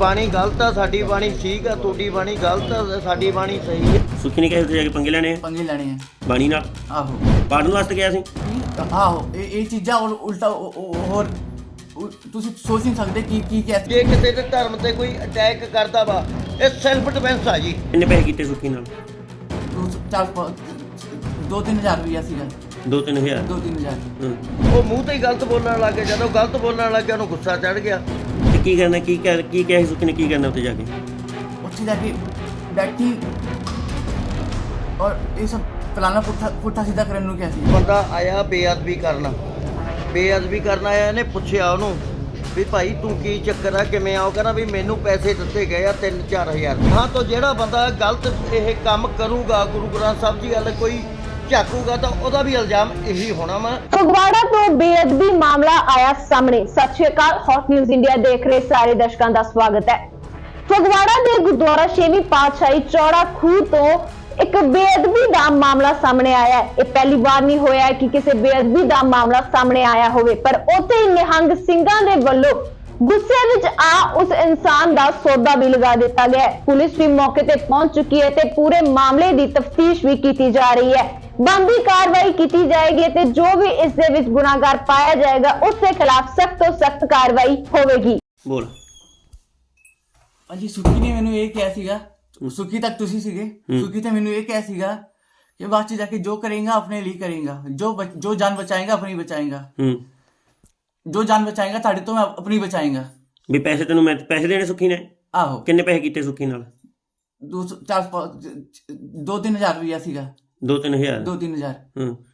ਬਾਣੀ ਗਲਤ ਆ ਸਾਡੀ ਬਾਣੀ ਠੀਕ ਆ ਤੁਹਾਡੀ ਬਾਣੀ ਗਲਤ ਆ ਸਾਡੀ ਬਾਣੀ ਸਹੀ ਆ। ਸੁਖੀ ਨੇ ਕਿਹਾ ਉੱਥੇ ਜਾ ਕੇ ਪੰਗੇ ਲੈਣੇ ਆ? ਪੰਗੇ ਲੈਣੇ ਆ। ਬਾਣੀ ਨਾਲ? ਆਹੋ। ਪੜਨ ਵਾਸਤੇ ਗਿਆ ਸੀ? ਆਹੋ ਇਹ ਇਹ ਚੀਜ਼ਾਂ ਔਰ ਉਲਟਾ ਉਹ- ਉਹ- ਹੋਰ ਉ- ਤੁਸੀਂ ਸੋਚ ਨਹੀਂ ਸਕਦੇ ਕੀ ਕੀ ਕਹਿ ਜੇ ਕਿਸੇ ਦੇ ਧਰਮ ਤੇ ਕੋਈ ਅਟੈਕ ਕਰਦਾ ਵਾ ਇਹ ਸੈਲਫ ਡਿਫੈਂਸ ਆ ਜੀ। ਕਿੰਨੇ ਪੈਸੇ ਕੀਤੇ ਸੁਖੀ ਨਾਲ? ਦੋ ਚਾਰ ਪ- ਦੋ ਤਿੰਨ ਹਜ਼ਾਰ ਰੁਪਇਆ ਸੀਗਾ। 2-3000 ਦੋ ਤਿੰਨ ਹਜ਼ਾਰ। ਉਹ ਮੂੰਹ ਤੇ ਹੀ ਗਲਤ ਬੋਲਣ ਲੱਗ ਗਿਆ ਜਦੋਂ ਗਲਤ ਬੋਲਣ ਲੱਗ ਗਿਆ ਉਹਨੂੰ ਗੁੱਸਾ ਚੜ ਗਿਆ। ਕੀ ਕਰਨਾ ਕੀ ਕਰ ਕੀ ਕਿਹਾ ਸੀ ਸੁਖੀ ਨੇ ਕੀ ਕਰਨਾ ਉੱਥੇ ਜਾ ਕੇ? ਉੱਥੇ ਜਾ ਕੇ ਬੈਠੀ ਔਰ ਇਹ ਸਭ ਫਲਾਣਾ ਪੁੱਠਾ ਪੁੱਠਾ ਸਿੱਧਾ ਕਰਨ ਨੂੰ ਕਿਹਾ ਸੀ। ਬੰਦਾ ਆਇਆ ਬੇਅਦਬੀ ਕਰਨ। ਬੇਅਦਬੀ ਕਰਨ ਆਇਆ ਇਹਨੇ ਪੁੱਛਿਆ ਉਹਨੂੰ ਵੀ ਭਾਈ ਤੂੰ ਕੀ ਚੱਕਰ ਆ ਕਿਵੇਂ ਆਓ ਕਹਿੰਦਾ ਵੀ ਮੈਨੂੰ ਪੈਸੇ ਦਿੱਤੇ ਗਏ ਆ 3-4000 ਹਾਂ ਤਾਂ ਜਿਹੜਾ ਬੰਦਾ ਗਲਤ ਇਹ ਕੰਮ ਕਰੂਗਾ ਗੁਰੂ ਗ੍ਰੰਥ ਸਾਹਿਬ ਜੀ ਵੱਲ ਕੋਈ ਝਾਕੂਗਾ ਤਾਂ ਉਹਦਾ ਵੀ ਇਲਜ਼ਾਮ ਇਹੀ ਹੋਣਾ ਵਾ। ਫਗਵਾੜਾ ਤੋਂ ਬੇਅਦਬੀ ਮਾਮਲਾ ਆਇਆ ਸਾਹਮਣੇ। ਸਤਿ ਸ਼੍ਰੀ ਅਕਾਲ ਹੌਟ ਨਿਊਜ਼ ਇੰਡੀਆ ਦੇਖ ਰਹੇ ਸਾਰੇ ਦਰਸ਼ਕਾਂ ਦਾ ਸਵਾਗਤ ਹੈ। ਫਗਵਾੜਾ ਦੇ ਗੁਰਦੁਆਰਾ ਛੇਵੀਂ ਪਾਤਸ਼ਾਹੀ ਚੌੜਾ ਖੂਹ ਤੋਂ ਇੱਕ ਬੇਅਦਬੀ ਦਾ ਮਾਮਲਾ ਸਾਹਮਣੇ ਆਇਆ ਹੈ। ਇਹ ਪਹਿਲੀ ਵਾਰ ਨਹੀਂ ਹੋਇਆ ਕਿ ਕਿਸੇ ਬੇਅਦਬੀ ਦਾ ਮਾਮਲਾ ਸਾਹਮਣੇ ਆਇਆ ਹੋਵੇ, ਪਰ ਉੱਥੇ ਹੀ ਨਿਹੰਗ ਸਿੰਘਾਂ ਦੇ ਵੱਲੋਂ ਗੁੱਸੇ ਵਿੱਚ ਆ ਉਸ ਇਨਸਾਨ ਦਾ ਸੌਦਾ ਵੀ ਲਗਾ ਦਿੱਤਾ ਗਿਆ ਹੈ। ਪੁਲਿਸ ਵੀ ਮੌਕੇ ਤੇ ਪਹੁੰਚ ਚੁੱਕੀ ਹੈ ਤੇ ਪੂਰੇ ਮਾਮਲੇ ਦੀ ਤਫਤੀਸ਼ ਵੀ ਕੀਤੀ ਜਾ ਰਹੀ ਹੈ। ਬੰਦੀ ਕਾਰਵਾਈ ਕੀਤੀ ਜਾਏਗੀ ਤੇ ਜੋ ਵੀ ਇਸ ਦੇ ਵਿੱਚ ਗੁਨਾਹਗਾਰ ਪਾਇਆ ਜਾਏਗਾ ਉਸ ਦੇ ਖਿਲਾਫ ਸਖਤ ਤੋਂ ਸਖਤ ਕਾਰਵਾਈ ਹੋਵੇਗੀ। ਬੋਲ। ਹਾਂਜੀ ਸੁੱਖੀ ਨੇ ਮੈਨੂੰ ਇਹ ਕਿਹਾ ਸੀਗਾ। ਸੁੱਖੀ ਤੱਕ ਤੁਸੀਂ ਸੀਗੇ। ਸੁੱਖੀ ਤੇ ਮੈਨੂੰ ਇਹ ਕਿਹਾ ਸੀਗਾ ਕਿ ਬਾਅਦ ਚ ਜਾ ਕੇ ਜੋ ਕਰੇਗਾ ਆਪਣੇ ਲਈ ਕਰੇਗਾ। ਜੋ ਜੋ ਜਾਨ ਬਚਾਏਗਾ ਆਪਣੀ ਬਚਾਏਗਾ। ਹੂੰ। ਜੋ ਜਾਨ ਬਚਾਏਗਾ ਤੁਹਾਡੇ ਤੋਂ ਮੈਂ ਆਪਣੀ ਬਚਾਏਗਾ। ਵੀ ਪੈਸੇ ਤੈਨੂੰ ਮੈਂ ਪੈਸੇ ਦੇਣੇ ਸੁਖੀ ਨੇ? ਆਹੋ। ਕਿੰਨੇ ਪੈਸੇ ਕੀਤੇ ਸੁਖੀ ਨਾਲ? ਦੋ ਸੌ- ਚਾਰ ਪ- ਦੋ ਤਿੰਨ ਹਜ਼ਾਰ ਰੁਪਇਆ ਸੀਗਾ। 2-3000 ਦੋ ਤਿੰਨ ਹਜ਼ਾਰ। ਹੂੰ।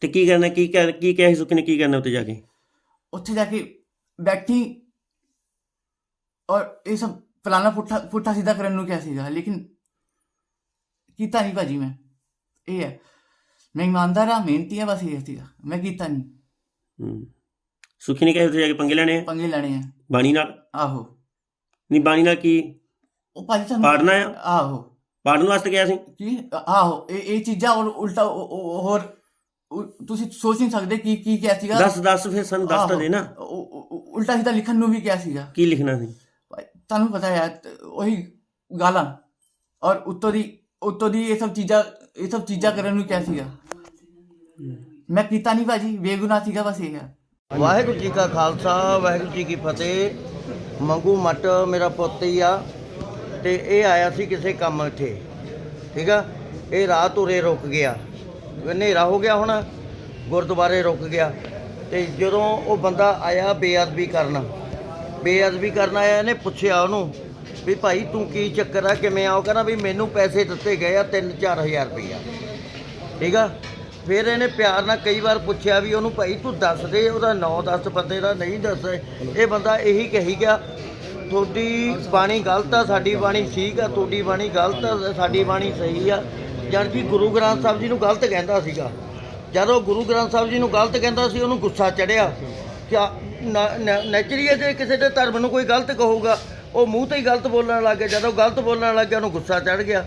ਤੇ ਕੀ ਕਰਨਾ ਕੀ ਕਰ ਕੀ ਕਿਹਾ ਸੁਖੀ ਨੇ ਕੀ ਕਰਨਾ ਉੱਥੇ ਜਾ ਕੇ? ਉੱਥੇ ਜਾ ਕੇ ਬੈਠੀ ਔਰ ਇਹ ਸਭ ਫਲਾਣਾ ਪੁੱਠਾ ਪੁੱਠਾ ਸਿੱਧਾ ਕਰਨ ਨੂੰ ਕਿਹਾ ਸੀਗਾ ਲੇਕਿਨ ਕੀਤਾ ਨਹੀਂ ਭਾਜੀ ਮੈਂ। ਇਹ ਹੈ ਮੈਂ ਇਮਾਨਦਾਰ ਆ ਮਿਹਨਤੀ ਆ ਬਸ ਇਹ ਸੀਗਾ। ਮੈਂ ਕੀਤਾ ਨਹੀਂ। ਹੂੰ। ਸੁਖੀ ਨੇ ਕਿਹਾ ਉੱਥੇ ਜਾ ਕੇ ਪੰਗੇ ਲੈਣੇ ਆ? ਪੰਗੇ ਲੈਣੇ ਆ। ਬਾਣੀ ਨਾਲ? ਆਹੋ। ਨਹੀਂ ਬਾਣੀ ਨਾਲ ਕੀ ਉਹ ਭਾਜੀ ਤੁਹਾਨੂੰ ਪੜ੍ਹਨਾ ਆ? ਆਹੋ। ਪੜਨ ਵਾਸਤੇ ਗਿਆ ਸੀ? ਕੀ? ਆਹੋ ਇਹ ਇਹ ਚੀਜ਼ਾਂ ਔਰ ਉਲਟਾ ਹੋਰ ਤੁਸੀਂ ਸੋਚ ਨਹੀਂ ਸਕਦੇ ਕੀ ਕੀ ਕਿਹਾ ਸੀਗਾ? ਦੱਸ ਦੱਸ ਫਿਰ ਸਾਨੂੰ ਦੱਸ ਤਾਂ ਆਹੋ, ਦੇ ਨਾ। ਉਹ- ਉਹ- ਉਲਟਾ ਸਿੱਧਾ ਲਿਖਣ ਨੂੰ ਵੀ ਕਿਹਾ ਸੀਗਾ। ਕੀ ਲਿਖਣਾ ਸੀ? ਤੁਹਾਨੂੰ ਪਤਾ ਹੈ ਉਹੀ ਗਾਲਾਂ ਔਰ ਉੱਤੋਂ ਦੀ ਉੱਤੋਂ ਦੀ ਇਹ ਸਭ ਚੀਜ਼ਾਂ ਇਹ ਸਭ ਚੀਜ਼ਾਂ ਕਰਨ ਨੂੰ ਕਿਹਾ ਸੀਗਾ। ਮੈਂ ਕੀਤਾ ਨਹੀਂ ਭਾਜੀ ਬੇਗੁਨਾਹ ਸੀਗਾ ਬਸ ਇਹ। ਵਾਹਿਗੁਰੂ ਜੀ ਕਾ ਖਾਲਸਾ ਵਾਹਿਗੁਰੂ ਜੀ ਕੀ ਫਤਿਹ। ਮੰਗੂ ਮੱਟ ਮੇਰਾ ਪੁੱਤ ਹੀ ਆ। ਤੇ ਇਹ ਆਇਆ ਸੀ ਕਿਸੇ ਕੰਮ ਇੱਥੇ, ਠੀਕ ਆ? ਇਹ ਰਾਤ ਉਰੇ ਰੁਕ ਗਿਆ। ਹਨੇਰਾ ਹੋ ਗਿਆ ਹੁਣ, ਗੁਰਦੁਆਰੇ ਰੁਕ ਗਿਆ। ਤੇ ਜਦੋਂ ਉਹ ਬੰਦਾ ਆਇਆ ਬੇਅਦਬੀ ਕਰਨ ਬੇਅਦਬੀ ਕਰਨ ਆਇਆ, ਇਹਨੇ ਪੁੱਛਿਆ ਉਹਨੂੰ ਵੀ ਭਾਈ ਤੂੰ ਕੀ ਚੱਕਰ ਆ, ਕਿਵੇਂ ਆਓ ਕਹਿੰਦਾ ਵੀ ਮੈਨੂੰ ਪੈਸੇ ਦਿੱਤੇ ਗਏ ਆ 3-4000 ਰੁਪਈਆ। ਠੀਕ ਆ? ਫਿਰ ਇਹਨੇ ਪਿਆਰ ਨਾਲ ਕਈ ਵਾਰ ਪੁੱਛਿਆ ਵੀ ਉਹਨੂੰ, ਭਾਈ ਤੂੰ ਦੱਸ ਦੇ, ਉਹਦਾ ਨਾਂ ਦੱਸ, ਬੰਦੇ ਦਾ ਨਹੀਂ ਦੱਸ ਇਹ ਬੰਦਾ ਇਹੀ ਕਹੀ ਗਿਆ ਤੁਹਾਡੀ ਬਾਣੀ ਗਲਤ ਆ, ਸਾਡੀ ਬਾਣੀ ਠੀਕ ਆ, ਤੁਹਾਡੀ ਬਾਣੀ ਗਲਤ ਆ, ਸਾਡੀ ਬਾਣੀ ਸਹੀ ਆ। ਜਦ ਕਿ ਗੁਰੂ ਗ੍ਰੰਥ ਸਾਹਿਬ ਜੀ ਨੂੰ ਗਲਤ ਕਹਿੰਦਾ ਸੀਗਾ। ਜਦੋਂ ਗੁਰੂ ਗ੍ਰੰਥ ਸਾਹਿਬ ਜੀ ਨੂੰ ਗਲਤ ਕਹਿੰਦਾ ਸੀ, ਉਹਨੂੰ ਗੁੱਸਾ ਚੜਿਆ ਕਿ ਨੈਚੁਰਲੀ ਜੇ ਕਿਸੇ ਦੇ ਧਰਮ ਨੂੰ ਕੋਈ ਗਲਤ ਕਹੂਗਾ, ਉਹ ਮੂੰਹ ਤੇ ਹੀ ਗਲਤ ਬੋਲਣ ਲੱਗ ਗਿਆ। ਜਦੋਂ ਗਲਤ ਬੋਲਣ ਲੱਗ ਗਿਆ, ਉਹਨੂੰ ਗੁੱਸਾ ਚੜ ਗਿਆ।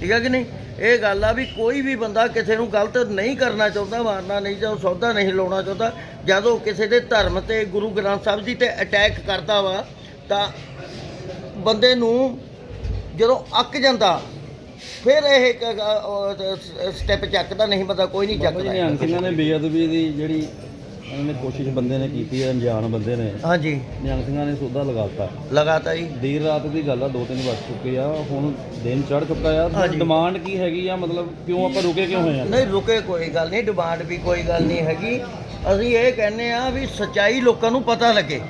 ਠੀਕ ਹੈ ਕਿ ਨਹੀਂ? ਇਹ ਗੱਲ ਆ ਵੀ ਕੋਈ ਵੀ ਬੰਦਾ ਕਿਸੇ ਨੂੰ ਗਲਤ ਨਹੀਂ ਕਰਨਾ ਚਾਹੁੰਦਾ, ਮਾਰਨਾ ਨਹੀਂ ਜਾਂ ਸੌਦਾ ਨਹੀਂ ਲਾਉਣਾ ਚਾਹੁੰਦਾ, ਜਦੋਂ ਕਿਸੇ ਦੇ ਧਰਮ ਤੇ ਗੁਰੂ ਗ੍ਰੰਥ ਸਾਹਿਬ ਜੀ ਤੇ ਅਟੈਕ ਕਰਦਾ ਵਾ ਤਾਂ ਬੰਦੇ ਨੂੰ ਜਦੋਂ ਅੱਕ ਜਾਂਦਾ ਫਿਰ ਇਹ ਸਟੈਪ ਚੱਕਦਾ ਨਹੀਂ ਬੰਦਾ ਕੋਈ ਨਹੀਂ ਜੀ ਚੱਕਦਾ। ਨਿਹੰਗ ਸਿੰਘਾਂ ਨੇ ਬੇਅਦਬੀ ਦੀ ਜਿਹੜੀ ਇਹਨਾਂ ਨੇ ਕੋਸ਼ਿਸ਼ ਬੰਦੇ ਨੇ ਕੀਤੀ ਹੈ ਅਣਜਾਣ ਬੰਦੇ ਨੇ। ਹਾਂਜੀ। ਨਿਹੰਗ ਸਿੰਘਾਂ ਨੇ ਸੌਦਾ ਲਗਾਤਾ। ਲਗਾਤਾਰ ਹੀ ਦੇਰ ਰਾਤ ਦੀ ਗੱਲ ਆ ਦੋ ਤਿੰਨ ਵੱਜ ਚੁੱਕੇ ਆ ਹੁਣ ਦਿਨ ਚੜ ਚੁੱਕਾ ਆ। ਡਿਮਾਂਡ ਕੀ ਹੈਗੀ ਆ? ਮਤਲਬ ਕਿਉਂ ਆਪਾਂ ਰੁਕੇ ਕਿਉਂ ਹੋਏ ਆ? ਨਹੀਂ ਰੁਕੇ ਕੋਈ ਗੱਲ ਨਹੀਂ ਡਿਮਾਂਡ ਵੀ ਕੋਈ ਗੱਲ ਨਹੀਂ ਹੈਗੀ। ਅਸੀਂ ਇਹ ਕਹਿੰਦੇ ਆ ਵੀ ਸਚਾਈ ਲੋਕਾਂ ਨੂੰ ਪਤਾ ਲੱਗੇ।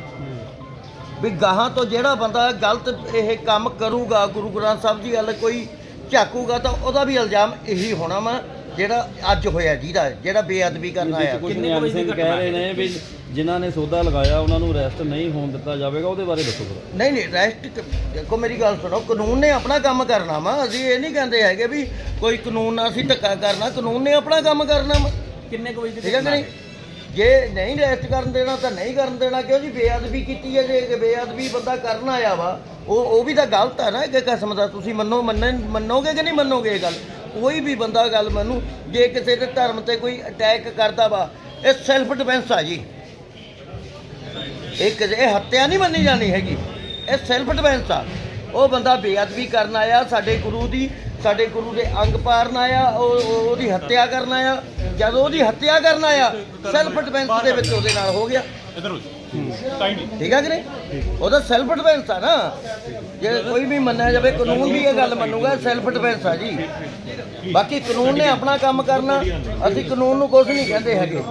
ਵੀ ਗਾਹਾਂ ਤੋਂ ਜਿਹੜਾ ਬੰਦਾ ਗਲਤ ਇਹ ਕੰਮ ਕਰੂਗਾ ਗੁਰੂ ਗ੍ਰੰਥ ਸਾਹਿਬ ਜੀ ਵੱਲ ਕੋਈ ਝਾਕੂਗਾ ਤਾਂ ਉਹਦਾ ਵੀ ਇਲਜ਼ਾਮ ਇਹੀ ਹੋਣਾ ਵਾ ਜਿਹੜਾ ਅੱਜ ਹੋਇਆ ਜਿਹਦਾ ਜਿਹੜਾ ਬੇਅਦਬੀ ਕਰਨ ਆਇਆ। ਕੁਝ ਨਿਹੰਗ ਸਿੰਘ ਕਹਿ ਰਹੇ ਨੇ ਵੀ ਜਿਨ੍ਹਾਂ ਨੇ ਸੌਦਾ ਲਗਾਇਆ ਉਹਨਾਂ ਨੂੰ ਅਰੈਸਟ ਨਹੀਂ ਹੋਣ ਦਿੱਤਾ ਜਾਵੇਗਾ ਉਹਦੇ ਬਾਰੇ ਦੱਸੋ ਜਰਾ। ਨਹੀਂ ਨਹੀਂ ਰੈਸਟ ਦੇਖੋ ਮੇਰੀ ਗੱਲ ਸੁਣੋ ਕਾਨੂੰਨ ਨੇ ਆਪਣਾ ਕੰਮ ਕਰਨਾ ਵਾ। ਅਸੀਂ ਇਹ ਨਹੀਂ ਕਹਿੰਦੇ ਹੈਗੇ ਵੀ ਕੋਈ ਕਾਨੂੰਨ ਨਾਲ ਅਸੀਂ ਧੱਕਾ ਕਰਨਾ ਕਾਨੂੰਨ ਨੇ ਆਪਣਾ ਕੰਮ ਕਰਨਾ ਵਾ। ਕਿੰਨੇ ਕੁ ਵਜੇ ਠੀਕ ਹੈ ਕਿ ਨਹੀਂ? ਜੇ ਨਹੀਂ ਰੈਸਟ ਕਰਨ ਦੇਣਾ ਤਾਂ ਨਹੀਂ ਕਰਨ ਦੇਣਾ, ਕਿਉਂ ਜੀ? ਬੇਅਦਬੀ ਕੀਤੀ ਹੈ ਜੇ ਬੇਅਦਬੀ ਬੰਦਾ ਕਰਨ ਆਇਆ ਵਾ, ਉਹ ਉਹ ਵੀ ਤਾਂ ਗਲਤ ਹੈ ਨਾ ਇੱਕ ਕਿਸਮ ਦਾ। ਤੁਸੀਂ ਮੰਨੋ ਮੰਨਣ ਮੰਨੋਗੇ ਕਿ ਨਹੀਂ ਮੰਨੋਗੇ ਇਹ ਗੱਲ? ਕੋਈ ਵੀ ਬੰਦਾ ਗੱਲ ਮੰਨੂ, ਜੇ ਕਿਸੇ ਦੇ ਧਰਮ ਤੇ ਕੋਈ ਅਟੈਕ ਕਰਦਾ ਵਾ, ਇਹ ਸੈਲਫ ਡਿਫੈਂਸ ਆ ਜੀ। ਇਹ ਕਿਸੇ ਹੱਤਿਆ ਨਹੀਂ ਮੰਨੀ ਜਾਣੀ ਹੈਗੀ। ਇਹ ਸੈਲਫ ਡਿਫੈਂਸ ਆ। ਉਹ ਬੰਦਾ ਬੇਅਦਬੀ ਕਰਨ ਆਇਆ, ਸਾਡੇ ਗੁਰੂ ਦੀ, ਸਾਡੇ ਗੁਰੂ ਦੇ ਅੰਗ ਪਾਰਨ ਆਇਆ ਉਹ- ਉਹਦੀ ਹੱਤਿਆ ਕਰਨ ਆਇਆ। ਜਦ ਉਹਦੀ ਹੱਤਿਆ ਕਰਨ ਆਇਆ ਸੈਲਫ ਡਿਫੈਂਸ ਦੇ ਵਿੱਚ ਉਹਦੇ ਨਾਲ ਹੋ ਗਿਆ। ਠੀਕ ਆ ਕਿ ਨਹੀਂ? ਉਹਦਾ ਸੈਲਫ ਡਿਫੈਂਸ ਆ ਨਾ। ਜੇ ਕੋਈ ਵੀ ਮੰਨਿਆ ਜਾਵੇ ਕਾਨੂੰਨ ਵੀ ਇਹ ਗੱਲ ਮੰਨੂਗਾ ਸੈਲਫ ਡਿਫੈਂਸ ਆ ਜੀ। ਬਾਕੀ ਕਾਨੂੰਨ ਨੇ ਆਪਣਾ ਕੰਮ ਕਰਨਾ। ਅਸੀਂ ਕਾਨੂੰਨ ਨੂੰ ਕੁਝ ਨਹੀਂ ਕਹਿੰਦੇ ਹੈਗੇ।